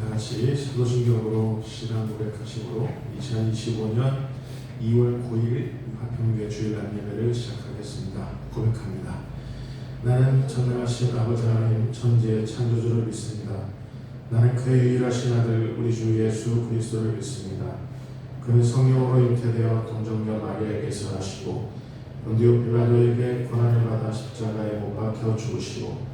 다 같이 사도신경으로 신앙 고백하심으로 2025년 2월 9일 화평교회 주일날 예배를 시작하겠습니다. 고백합니다. 나는 전능하신 아버지 하나님 천지의 창조주를 믿습니다. 나는 그의 유일하신 아들 우리 주 예수 그리스도를 믿습니다. 그는 성령으로 잉태되어 동정녀 마리아에게서 하시고 본디오 빌라도에게 고난을 받아 십자가에 못 박혀 죽으시고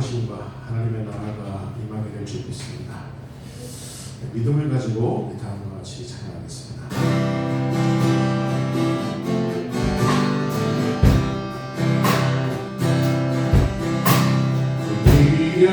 형통하심과 하나님의 나라가 임하게 될 줄 믿습니다. 네, 믿음을 가지고 우리 다음과 같이 찬양하겠습니다. 우리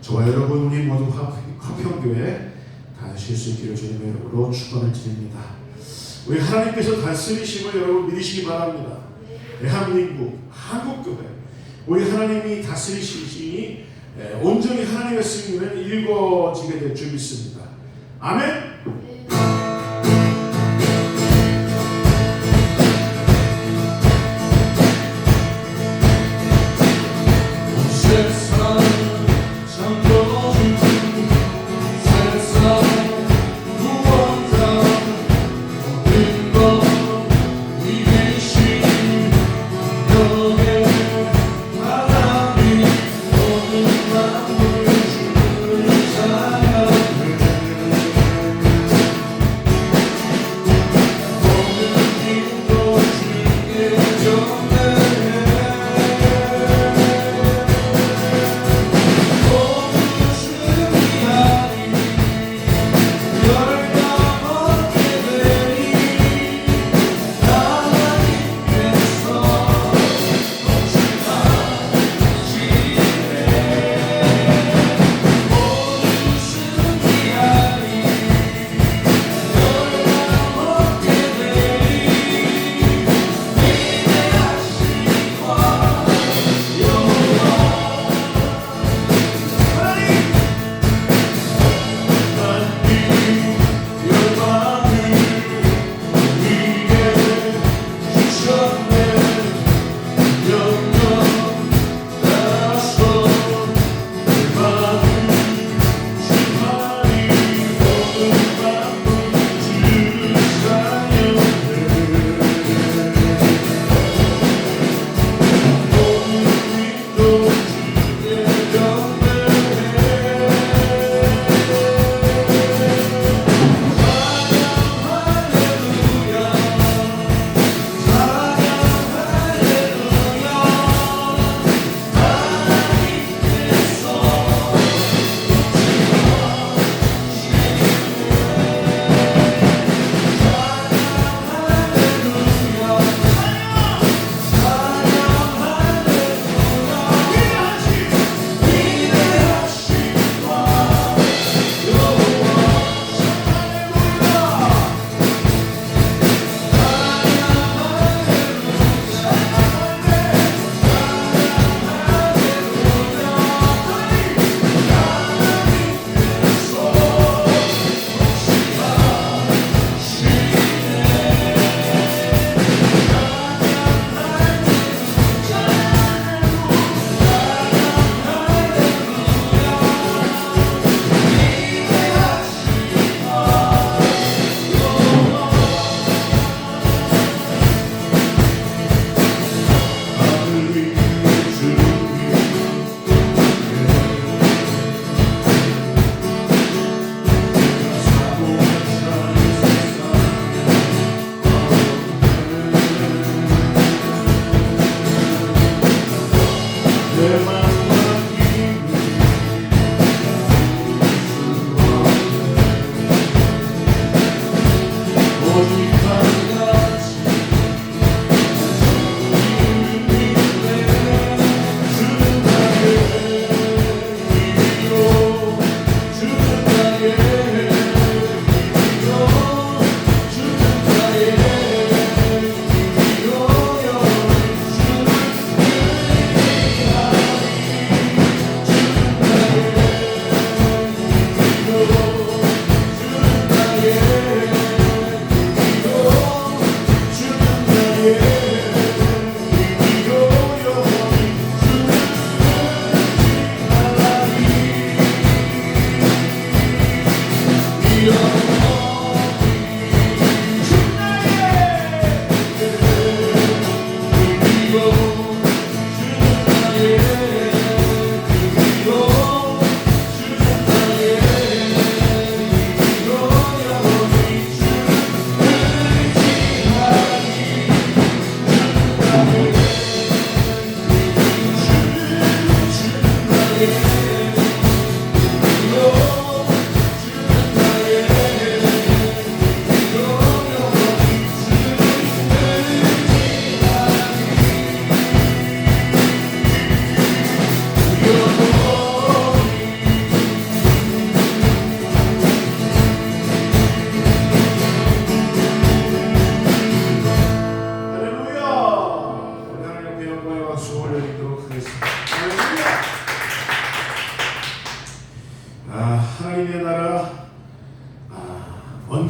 저와 여러분 우리 모두 화- 화평교회 다실 수 있기를 주님의 이름으로 축원을 드립니다. 우리 하나님께서 다스리심을 여러분 믿으시기 바랍니다. 대한민국, 한국교회 우리 하나님이 다스리시니 에, 온전히 하나님의 승리는 이루어지게 될 줄 믿습니다. 아멘.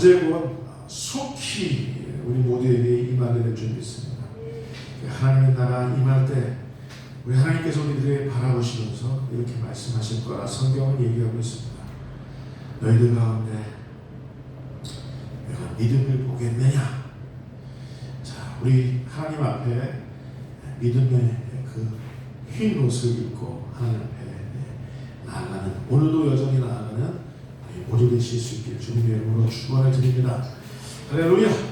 언제건 속히 우리 모두에게 임하게 될줄 믿습니다. 하나님의 나라 임할 때 우리 하나님께서 우리들에게 바라보시면서 이렇게 말씀하실 거라 성경은 얘기하고 있습니다. 너희들 가운데 내가 믿음을 보겠느냐? 자, 우리 하나님 앞에 믿음의 그 흰 옷을 입고 하나님 앞에 나아가는 오늘도 여전히 되실 수 있길 주님의 이름으로 축원을 드립니다. 할렐루야!